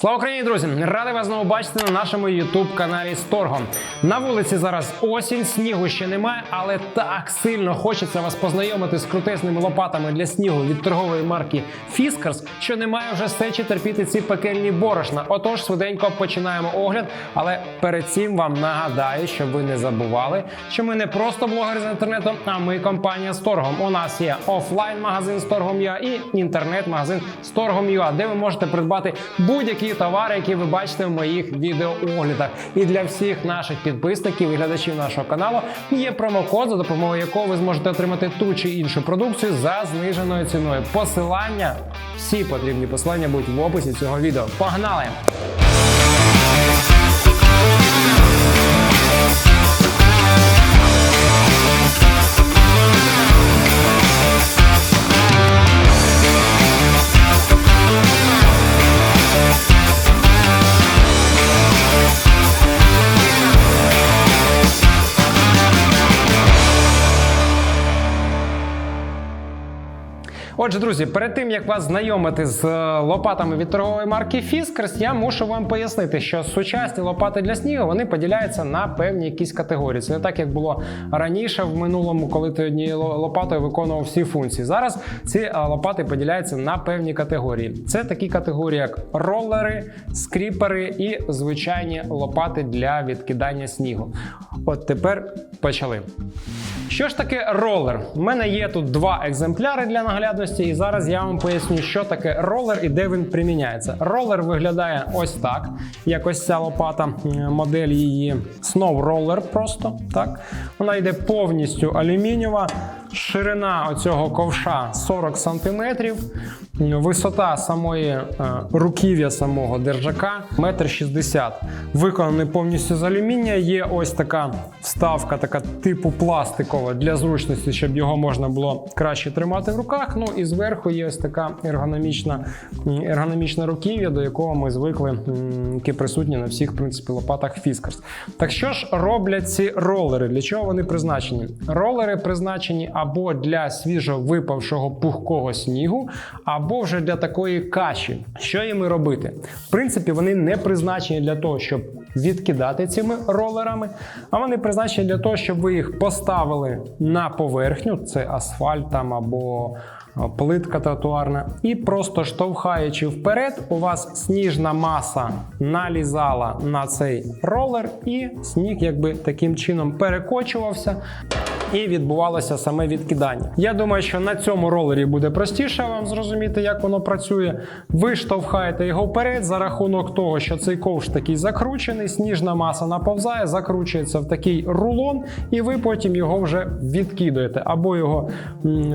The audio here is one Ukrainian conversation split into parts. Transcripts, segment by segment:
Слава Україні, друзі! Радий вас знову бачити на нашому youtube каналі Сторго. На вулиці зараз осінь, снігу ще немає, але так сильно хочеться вас познайомити з крутезними лопатами для снігу від торгової марки Fiskars, що немає вже сечі терпіти ці пекельні борошна. Отож, швиденько починаємо огляд. Але перед цим вам нагадаю, щоб ви не забували, що ми не просто блогери з інтернету, а ми компанія Сторгом. У нас є офлайн-магазин Сторгом.ua і інтернет-магазин Сторгом.ua, де ви можете придбати будь-які товари, які ви бачите в моїх відеооглядах. І для всіх наших підписників і глядачів нашого каналу є промокод, за допомогою якого ви зможете отримати ту чи іншу продукцію за зниженою ціною. Посилання, всі потрібні посилання будуть в описі цього відео. Погнали! Отже, друзі, перед тим як вас знайомити з е, лопатами від торгової марки Fiskars, я мушу вам пояснити, що сучасні лопати для снігу вони поділяються на певні якісь категорії. Це не так, як було раніше в минулому, коли ти однією лопатою виконував всі функції. Зараз ці е, лопати поділяються на певні категорії. Це такі категорії, як ролери, скріпери і звичайні лопати для відкидання снігу. От тепер почали. Що ж таке ролер? У мене є тут два екземпляри для наглядності, і зараз я вам поясню, що таке ролер і де він приміняється. Ролер виглядає ось так, як ось ця лопата, модель її Snow Roller просто так. Вона йде повністю алюмінієва. Ширина оцього ковша 40 см, висота самої е, руків'я самого держака 1,60 м. Виконаний повністю з алюмінія. Є ось така вставка, така типу пластикова для зручності, щоб його можна було краще тримати в руках. Ну і зверху є ось така ергономічна, ергономічна руків'я, до якого ми звикли, які присутні на всіх в принципі, лопатах Fiskars. Так що ж роблять ці ролери? Для чого вони призначені? Ролери призначені або для свіжо випавшого пухкого снігу, або вже для такої каші. Що їм робити? В принципі, вони не призначені для того, щоб відкидати цими ролерами, а вони призначені для того, щоб ви їх поставили на поверхню, це асфальт там або плитка тротуарна, і просто штовхаючи вперед, у вас сніжна маса налізала на цей ролер, і сніг якби таким чином перекочувався. І відбувалося саме відкидання. Я думаю, що на цьому ролері буде простіше вам зрозуміти, як воно працює. Ви штовхаєте його вперед за рахунок того, що цей ковш такий закручений, сніжна маса наповзає, закручується в такий рулон, і ви потім його вже відкидуєте, або його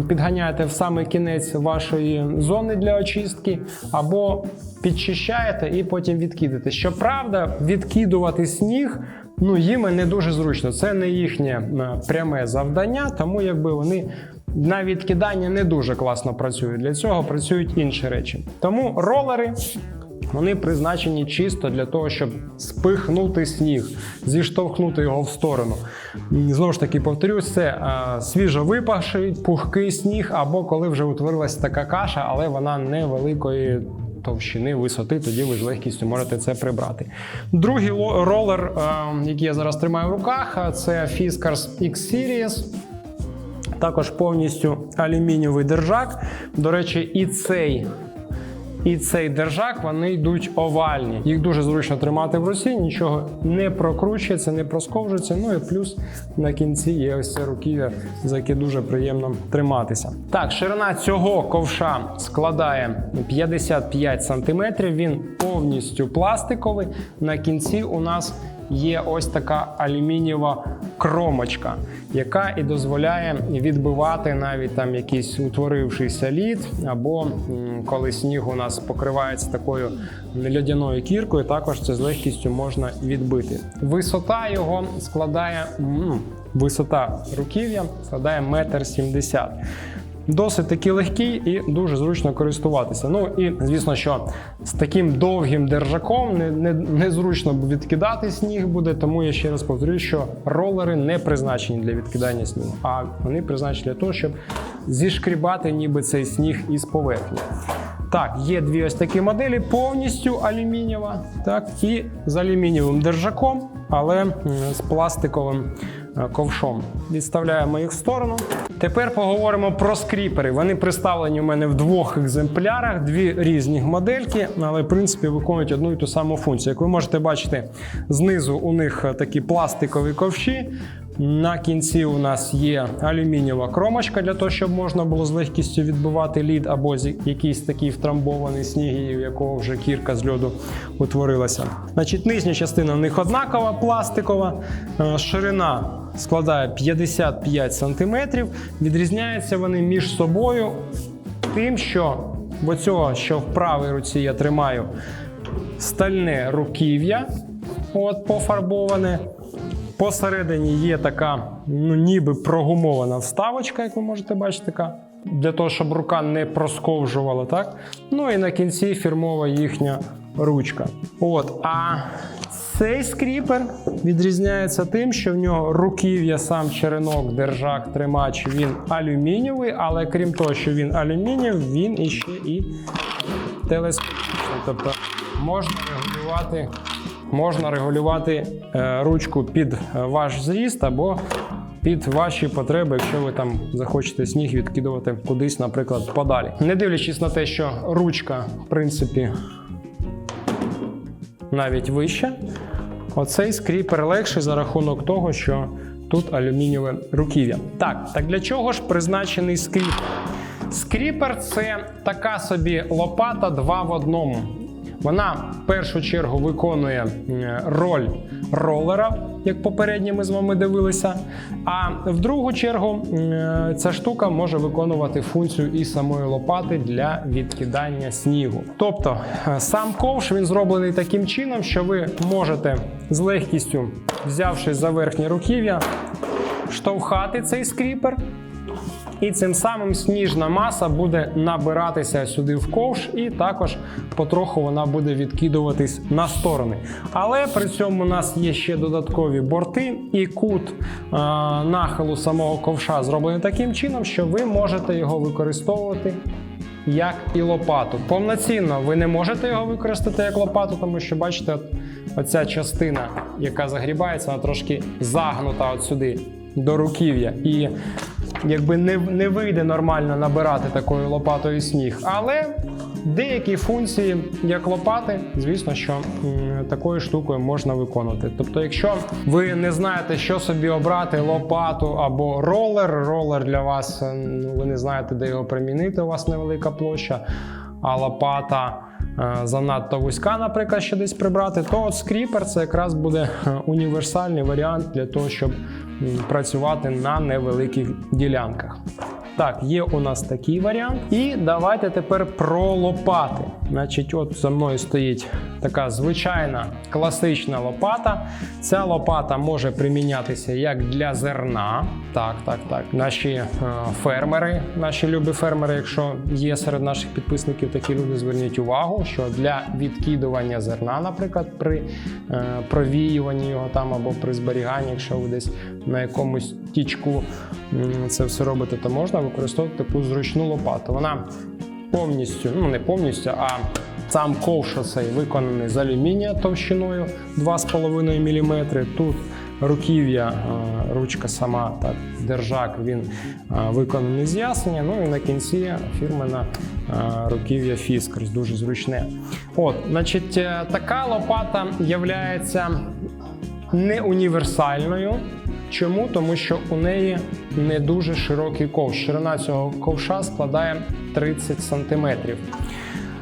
підганяєте в самий кінець вашої зони для очистки, або підчищаєте і потім відкидаєте. Щоправда, відкидувати сніг. Ну, їм не дуже зручно. Це не їхнє е, пряме завдання, тому якби вони на відкидання не дуже класно працюють. Для цього працюють інші речі. Тому ролери. Вони призначені чисто для того, щоб спихнути сніг, зіштовхнути його в сторону. Знову ж таки, повторюсь, це е, свіжо випавший, пухкий сніг, або коли вже утворилася така каша, але вона невеликої товщини, висоти, тоді ви з легкістю можете це прибрати. Другий ролер, е, який я зараз тримаю в руках, е, це Fiskars X-Series. Також повністю алюмінієвий держак. До речі, і цей. І цей держак вони йдуть овальні. Їх дуже зручно тримати в руці, нічого не прокручується, не просковжується. Ну і плюс на кінці є ось ця руків'я, за яке дуже приємно триматися. Так, ширина цього ковша складає 55 см. Він повністю пластиковий. На кінці у нас є ось така алюмінієва кромочка, яка і дозволяє відбивати навіть там якийсь утворившийся лід, або коли сніг у нас покривається такою льодяною кіркою, також це з легкістю можна відбити. Висота його складає висота руків'я складає метр сімдесят. Досить таки легкий і дуже зручно користуватися. Ну і звісно, що з таким довгим держаком не, не, незручно відкидати сніг буде. Тому я ще раз повторюю, що ролери не призначені для відкидання снігу, а вони призначені для того, щоб зішкрібати ніби цей сніг із поверхні. Так, є дві ось такі моделі, повністю алюмінієва, так, і з алюмінієвим держаком, але з пластиковим е, ковшом. Відставляємо їх в сторону. Тепер поговоримо про скріпери. Вони представлені у мене в двох екземплярах, дві різні модельки, але в принципі виконують одну і ту саму функцію. Як ви можете бачити, знизу у них е, такі пластикові ковші. На кінці у нас є алюмінієва кромочка для того, щоб можна було з легкістю відбивати лід або якийсь такий втрамбований сніг, у якого вже кірка з льоду утворилася. Значить, нижня частина в них однакова, пластикова, Е, ширина складає 55 см. Відрізняються вони між собою тим, що в оцього, що в правій руці я тримаю стальне руків'я, от пофарбоване. Посередині є така, ну ніби прогумована вставочка, як ви можете бачити, така. Для того, щоб рука не просковжувала, так? Ну і на кінці фірмова їхня ручка. От, а цей скріпер відрізняється тим, що в нього руків'я, сам черенок, держак, тримач, він алюмінієвий, але крім того, що він алюмінієвий, він іще і телескопічний. Тобто можна регулювати можна регулювати е, ручку під е, ваш зріст або під ваші потреби, якщо ви там захочете сніг відкидувати кудись, наприклад, подалі. Не дивлячись на те, що ручка, в принципі, навіть вища, оцей скріпер легший за рахунок того, що тут алюмінієве руків'я. Так, так для чого ж призначений скріпер? Скріпер це така собі лопата два в одному. Вона в першу чергу виконує роль ролера, як попередньо ми з вами дивилися. А в другу чергу ця штука може виконувати функцію і самої лопати для відкидання снігу. Тобто е, сам ковш він зроблений таким чином, що ви можете з легкістю, взявши за верхнє руків'я, штовхати цей скріпер. І цим самим сніжна маса буде набиратися сюди в ковш, і також потроху вона буде відкидуватись на сторони. Але при цьому у нас є ще додаткові борти, і кут е, нахилу самого ковша зроблений таким чином, що ви можете його використовувати. Як і лопату. Повноцінно ви не можете його використати як лопату, тому що бачите, от, оця частина, яка загрібається, вона трошки загнута от сюди до руків'я. І якби не, не вийде нормально набирати такою лопатою сніг. Але деякі функції, як лопати, звісно, що такою штукою можна виконувати. Тобто, якщо ви не знаєте, що собі обрати, лопату або ролер, ролер для вас, ну, ви не знаєте, де його примінити, у вас невелика площа, а лопата. Е, Занадто вузька, наприклад, ще десь прибрати, то скріпер це якраз буде е, універсальний варіант для того, щоб працювати на невеликих ділянках. Так, є у нас такий варіант. І давайте тепер про лопати. Значить, от за мною стоїть така звичайна класична лопата. Ця лопата може примінятися як для зерна. Так, так, так. Наші е, фермери, наші любі фермери, якщо є серед наших підписників такі люди, зверніть увагу, що для відкидування зерна, наприклад, при е, провіюванні його там або при зберіганні, якщо ви десь на якомусь тічку це все робите, то можна використовувати таку зручну лопату. Вона повністю, ну не повністю, а сам ковш цей виконаний з алюмінія товщиною 2,5 мм. Тут руків'я, е, ручка сама, так, держак, він е, виконаний з ясеня. Ну і на кінці фірмена е, руків'я Фіскарс, дуже зручне. От, значить, така лопата являється не універсальною. Чому? Тому що у неї не дуже широкий ковш. Ширина цього ковша складає 30 см.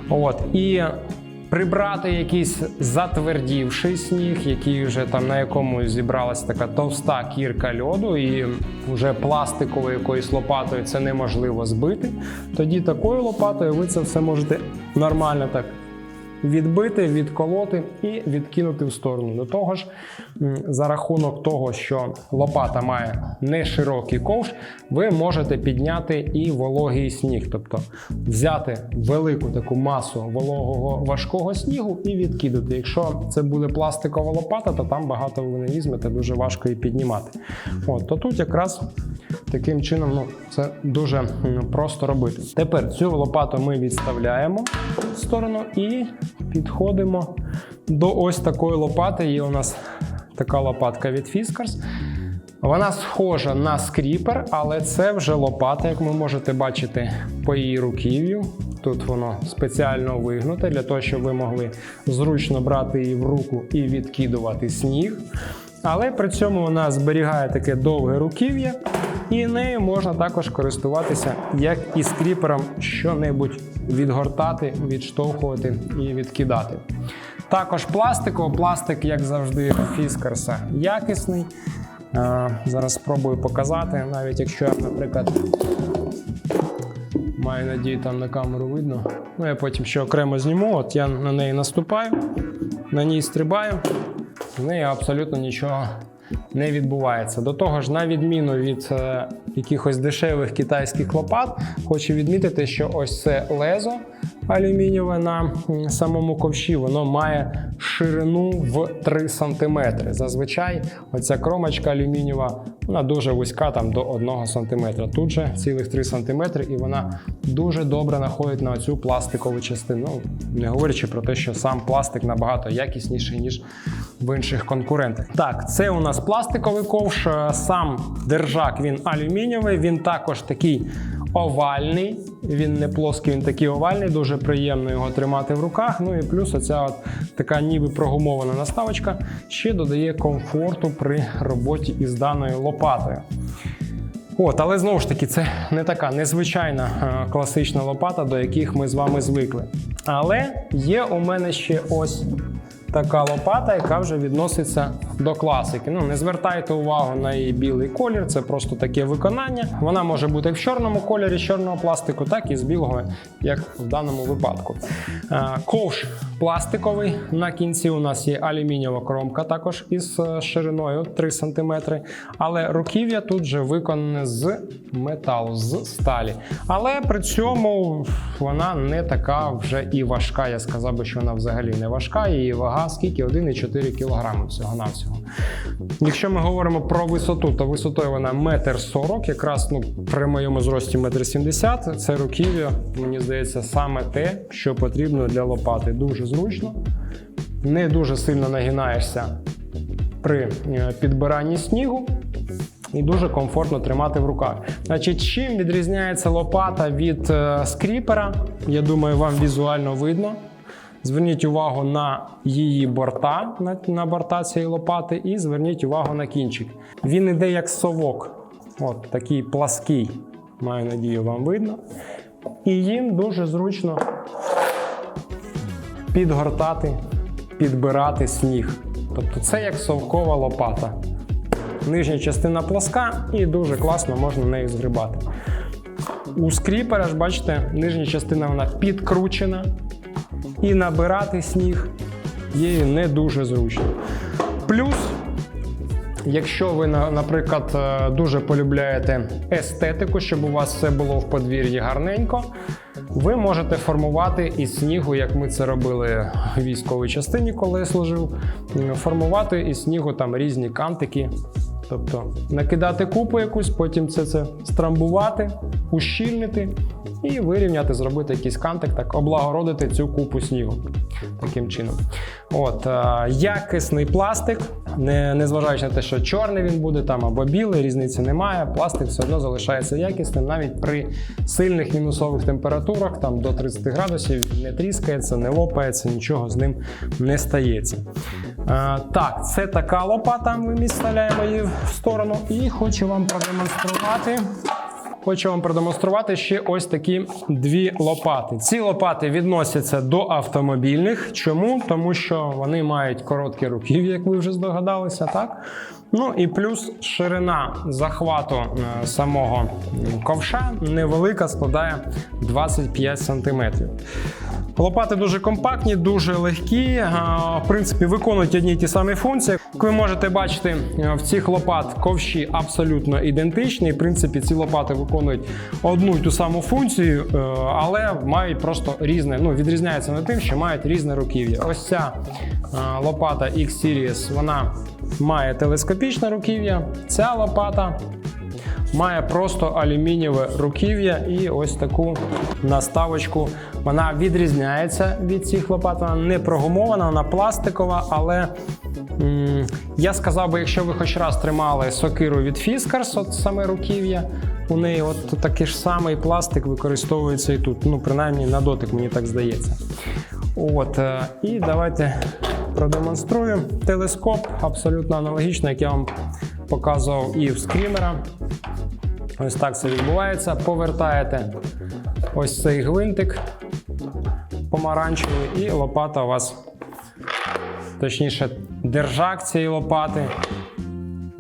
От. І прибрати якийсь затвердівший сніг, який вже там на якому зібралася така товста кірка льоду, і вже пластиковою якоюсь лопатою це неможливо збити. Тоді такою лопатою ви це все можете нормально так відбити, відколоти і відкинути в сторону. До того ж, за рахунок того, що лопата має не широкий ковш, ви можете підняти і вологий сніг, тобто взяти велику таку масу вологого важкого снігу і відкидати. Якщо це буде пластикова лопата, то там багато ви не візьмете, дуже важко її піднімати. От, то тут якраз Таким чином, ну, це дуже просто робити. Тепер цю лопату ми відставляємо в сторону і підходимо до ось такої лопати. Є у нас така лопатка від Fiskars. Вона схожа на скріпер, але це вже лопата, як ви можете бачити по її руків'ю. Тут воно спеціально вигнуте для того, щоб ви могли зручно брати її в руку і відкидувати сніг. Але при цьому вона зберігає таке довге руків'я, і нею можна також користуватися як і скріпером що-небудь відгортати, відштовхувати і відкидати. Також пластиково, пластик, як завжди, Фіскарса якісний. Е, Зараз спробую показати, навіть якщо я, наприклад, маю надію, там на камеру видно. Ну, я потім ще окремо зніму. От я на неї наступаю, на ній стрибаю, з нею абсолютно нічого не відбувається. До того ж, на відміну від е, якихось дешевих китайських лопат, хочу відмітити, що ось це лезо алюмінієве на самому ковші, воно має ширину в 3 см. Зазвичай оця кромочка алюмінієва вона дуже вузька, там до 1 см. Тут же цілих 3 см, і вона дуже добре находить на цю пластикову частину. Ну, Не говорячи про те, що сам пластик набагато якісніший, ніж в інших конкурентах. Так, це у нас пластиковий ковш. Е, Сам держак він алюмінієвий, він також такий овальний. Він не плоский, він такий овальний, дуже приємно його тримати в руках. Ну і плюс оця от така ніби прогумована наставочка ще додає комфорту при роботі із даною лопатою. От, але знову ж таки, це не така незвичайна е, класична лопата, до яких ми з вами звикли. Але є у мене ще ось така лопата, яка вже відноситься до класики. Ну, не звертайте увагу на її білий колір, це просто таке виконання. Вона може бути в чорному кольорі з чорного пластику, так і з білого, як в даному випадку. Е, Ковш пластиковий. На кінці у нас є алюмінієва кромка, також із е, шириною 3 см. Але руків'я тут вже виконане з металу, з сталі. Але при цьому вона не така вже і важка. Я сказав би, що вона взагалі не важка. Її вага скільки? 1,4 кг всього-навсього. Якщо ми говоримо про висоту, то висотою вона 1,40 м, якраз ну, при моєму зрості 1,70 м. Це руків'я, мені здається, саме те, що потрібно для лопати. Дуже зручно, не дуже сильно нагинаєшся при е, підбиранні снігу. І дуже комфортно тримати в руках. Значить, чим відрізняється лопата від е, скріпера? Я думаю, вам візуально видно. Зверніть увагу на її борта, на, на борта цієї лопати, і зверніть увагу на кінчик. Він іде як совок, от такий плаский. Маю надію, вам видно. І їм дуже зручно підгортати, підбирати сніг. Тобто це як совкова лопата. Нижня частина пласка і дуже класно можна нею згрібати. У скріпера ж, бачите, нижня частина вона підкручена, і набирати сніг її не дуже зручно. Плюс, якщо ви, на- наприклад, е, дуже полюбляєте естетику, щоб у вас все було в подвір'ї гарненько, ви можете формувати із снігу, як ми це робили в військовій частині, коли я служив, формувати із снігу там різні кантики. Тобто накидати купу якусь, потім це, це страмбувати, ущільнити і вирівняти, зробити якийсь кантик, так облагородити цю купу снігу. Таким чином. От, е, якісний пластик, не, незважаючи на те, що чорний він буде там або білий, різниці немає. Пластик все одно залишається якісним навіть при сильних мінусових температурах, там до 30 градусів, не тріскається, не лопається, нічого з ним не стається. Е, так, це така лопата, ми відставляємо її в сторону, і хочу вам продемонструвати. Хочу вам продемонструвати ще ось такі дві лопати. Ці лопати відносяться до автомобільних. Чому? Тому що вони мають короткі руків, як ви вже здогадалися, так? Ну і плюс ширина захвату е, самого ковша невелика, складає 25 см. Лопати дуже компактні, дуже легкі. В принципі, виконують одні й ті самі функції. Як ви можете бачити, е, в цих лопат ковші абсолютно ідентичні. В принципі, ці лопати виконують одну й ту саму функцію, е, але мають просто різне. Ну, відрізняються над тим, що мають різне руків'я. Ось ця е, лопата X-Series, вона має телескопічне руків'я. Ця лопата має просто алюмінієве руків'я і ось таку наставочку. Вона відрізняється від цих лопат. Вона не прогумована, вона пластикова, але м, я сказав би, якщо ви хоч раз тримали сокиру від Fiskars, от саме руків'я, у неї от такий ж самий пластик використовується і тут. Ну, принаймні на дотик, мені так здається. От, е, і давайте продемонструю телескоп, абсолютно аналогічно, як я вам показував і в скрімера. Ось так це відбувається. Повертаєте ось цей гвинтик помаранчевий, і лопата у вас, точніше, держак цієї лопати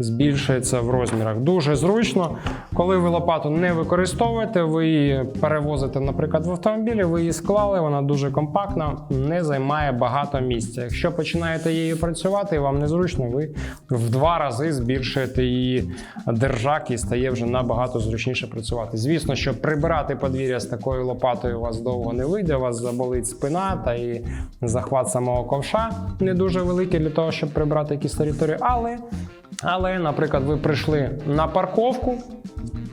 збільшується в розмірах. Дуже зручно. Коли ви лопату не використовуєте, ви її перевозите, наприклад, в автомобілі, ви її склали, вона дуже компактна, не займає багато місця. Якщо починаєте її працювати і вам незручно, ви в два рази збільшуєте її держак і стає вже набагато зручніше працювати. Звісно, що прибирати подвір'я з такою лопатою у вас довго не вийде, у вас заболить спина та і захват самого ковша не дуже великий для того, щоб прибрати якісь території, але але, наприклад, ви прийшли на парковку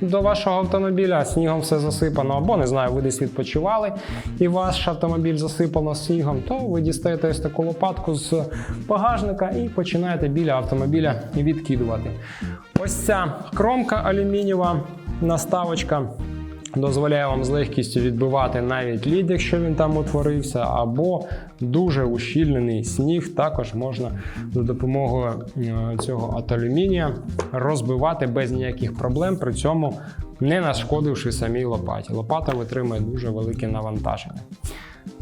до вашого автомобіля, снігом все засипано, або не знаю, ви десь відпочивали і ваш автомобіль засипано снігом, то ви дістаєте ось таку лопатку з багажника і починаєте біля автомобіля відкидувати. Ось ця кромка алюмінієва наставочка. Дозволяє вам з легкістю відбивати навіть лід, якщо він там утворився, або дуже ущільнений сніг. Також можна за допомогою е, цього аталюмінія розбивати без ніяких проблем, при цьому не нашкодивши самій лопаті. Лопата витримує дуже велике навантаження.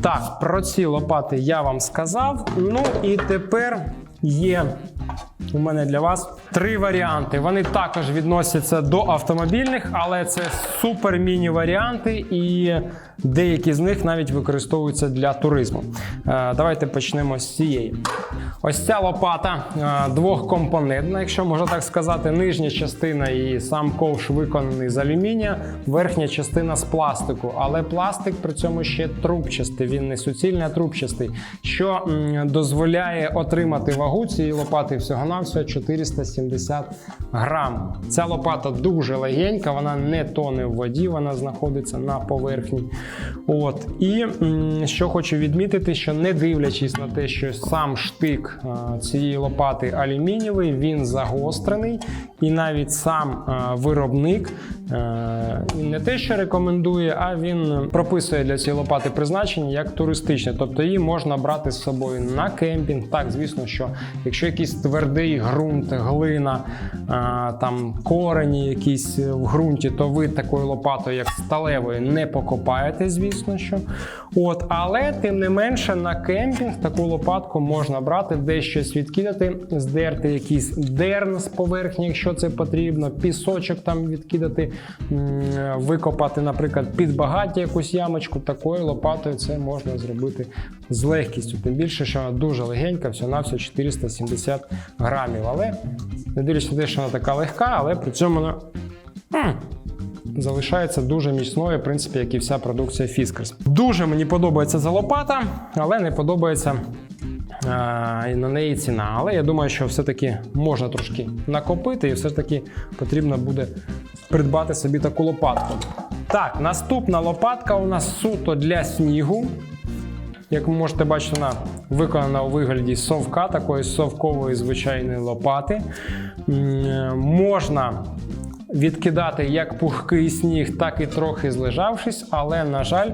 Так, про ці лопати я вам сказав. Ну і тепер є у мене для вас три варіанти. Вони також відносяться до автомобільних, але це супер міні-варіанти, і деякі з них навіть використовуються для туризму. Е, Давайте почнемо з цієї. Ось ця лопата е, двохкомпонентна, якщо можна так сказати. Нижня частина і сам ковш виконаний з алюмінія, верхня частина з пластику. Але пластик при цьому ще трубчастий, він не суцільний, а трубчастий, що дозволяє отримати вагу цієї лопати всього-навсього 470 грам. Ця лопата дуже легенька, вона не тоне в воді, вона знаходиться на поверхні. От. І що хочу відмітити, що не дивлячись на те, що сам штик цієї лопати алюмінієвий, він загострений, і навіть сам виробник е, не те, що рекомендує, а він прописує для цієї лопати призначення як туристичне. Тобто її можна брати з собою на кемпінг. Так, звісно, що якщо якийсь твердий ґрунт, глина, там корені якісь в ґрунті, то ви такою лопатою, як сталевою, не покопаєте, звісно що. От, але тим не менше на кемпінг таку лопатку можна брати, десь щось відкидати, здерти якийсь дерн з поверхні, якщо це потрібно, пісочок там відкидати, викопати, наприклад, під багаття якусь ямочку. Такою лопатою це можна зробити з легкістю. Тим більше, що вона дуже легенька, всього на всього 470 грамів. Але не дивлячись на те, що вона така легка, але при цьому вона м, залишається дуже міцною, в принципі, як і вся продукція Fiskars. Дуже мені подобається ця лопата, але не подобається. е, і на неї ціна, але я думаю, що все-таки можна трошки накопити, і все ж таки потрібно буде придбати собі таку лопатку. Так, наступна лопатка у нас суто для снігу. Як ви можете бачити, вона виконана у вигляді совка, такої совкової звичайної лопати. Можна відкидати як пухкий сніг, так і трохи злежавшись, але, на жаль,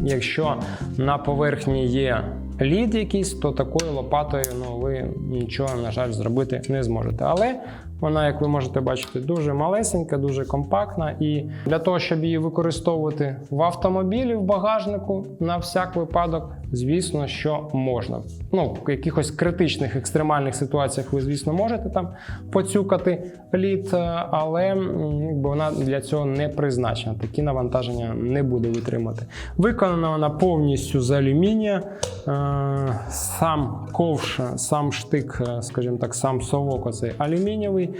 якщо на поверхні є лід якийсь, то такою лопатою ну, ви нічого, на жаль, зробити не зможете. Але вона, як ви можете бачити, дуже малесенька, дуже компактна. І для того, щоб її використовувати в автомобілі, в багажнику, на всяк випадок, звісно, що можна. Ну, в якихось критичних екстремальних ситуаціях ви, звісно, можете там поцюкати лід, е, але якби вона для цього не призначена. Такі навантаження не буде витримати. Виконана вона повністю з алюмінія. Е, Сам ковш, сам штик, е, скажімо так, сам совок оцей алюмінієвий.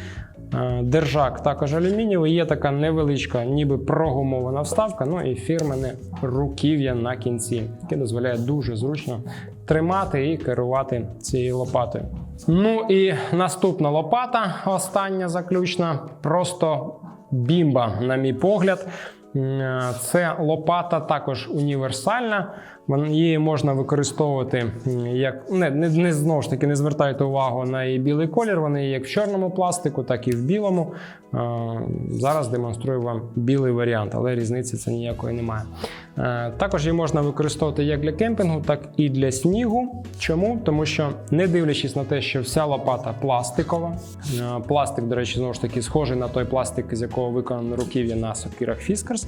Е, Держак також алюмінієвий, є така невеличка, ніби прогумована вставка, ну і фірменне руків'я на кінці, яке дозволяє дуже зручно тримати і керувати цією лопатою. Ну і наступна лопата, остання заключна, просто бімба, на мій погляд. Це лопата також універсальна. Її можна використовувати як не, не, не знову ж таки не звертайте увагу на її білий колір. Вони є як в чорному пластику, так і в білому. Зараз демонструю вам білий варіант, але різниці це ніякої немає. Е, Також її можна використовувати як для кемпінгу, так і для снігу. Чому? Тому що, не дивлячись на те, що вся лопата пластикова, е, пластик, до речі, знову ж таки схожий на той пластик, з якого виконано руків'я на сокирах Fiskars.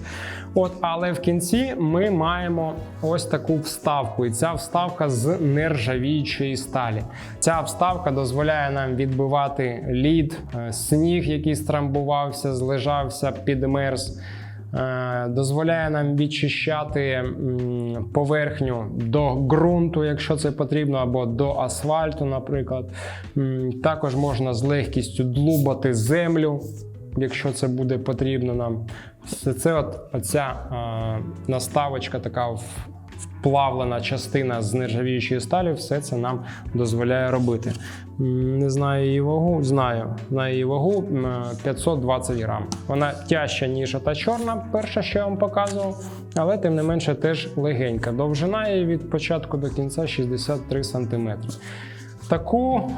От, але в кінці ми маємо ось таку вставку, і ця вставка з нержавіючої сталі. Ця вставка дозволяє нам відбивати лід, е, сніг, який страмбувався, злежався, підмерз. Е, Дозволяє нам відчищати поверхню до ґрунту, якщо це потрібно, або до асфальту, наприклад. Також можна з легкістю длубати землю, якщо це буде потрібно нам. Це от оця е, наставочка, така в- вплавлена частина з нержавіючої сталі, все це нам дозволяє робити. Не знаю її вагу, знаю. Знаю її вагу 520 грам. Вона тяжча, ніж та чорна, перша, що я вам показував, але тим не менше теж легенька. Довжина її від початку до кінця 63 см. Таку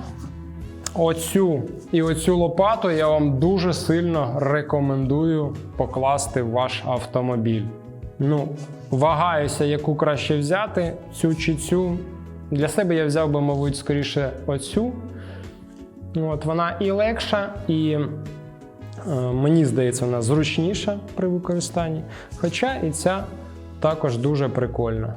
Оцю і оцю лопату я вам дуже сильно рекомендую покласти в ваш автомобіль. Ну, вагаюся, яку краще взяти, цю чи цю. Для себе я взяв би, мабуть, скоріше оцю. От, вона і легша, і е, мені здається, вона зручніша при використанні. Хоча і ця також дуже прикольна.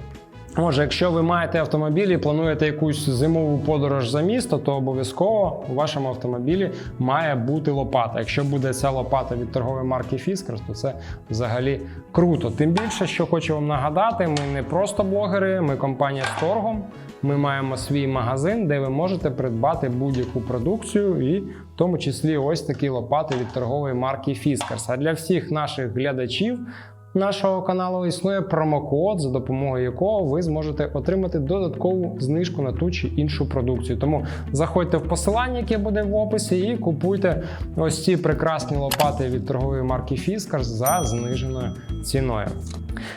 Може, якщо ви маєте автомобіль і плануєте якусь зимову подорож за місто, то обов'язково у вашому автомобілі має бути лопата. Якщо буде ця лопата від торгової марки Fiskars, то це взагалі круто. Тим більше, що хочу вам нагадати, ми не просто блогери, ми компанія з торгом. Ми маємо свій магазин, де ви можете придбати будь-яку продукцію, і в тому числі ось такі лопати від торгової марки Fiskars. А для всіх наших глядачів нашого каналу існує промокод, за допомогою якого ви зможете отримати додаткову знижку на ту чи іншу продукцію. Тому заходьте в посилання, яке буде в описі, і купуйте ось ці прекрасні лопати від торгової марки Fiskars за зниженою ціною.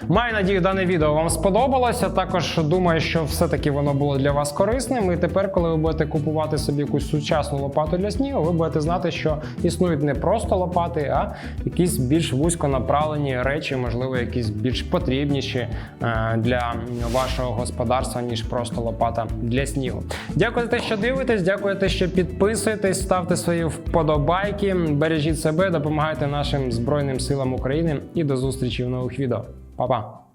Маю надію, дане відео вам сподобалося. Також думаю, що все-таки воно було для вас корисним. І тепер, коли ви будете купувати собі якусь сучасну лопату для снігу, ви будете знати, що існують не просто лопати, а якісь більш вузьконаправлені речі, можливо, якісь більш потрібніші е, для вашого господарства, ніж просто лопата для снігу. Дякую за те, що дивитесь. Дякую за те, що підписуєтесь, ставте свої вподобайки, бережіть себе, допомагайте нашим збройним силам України і до зустрічі в нових відео. 爸爸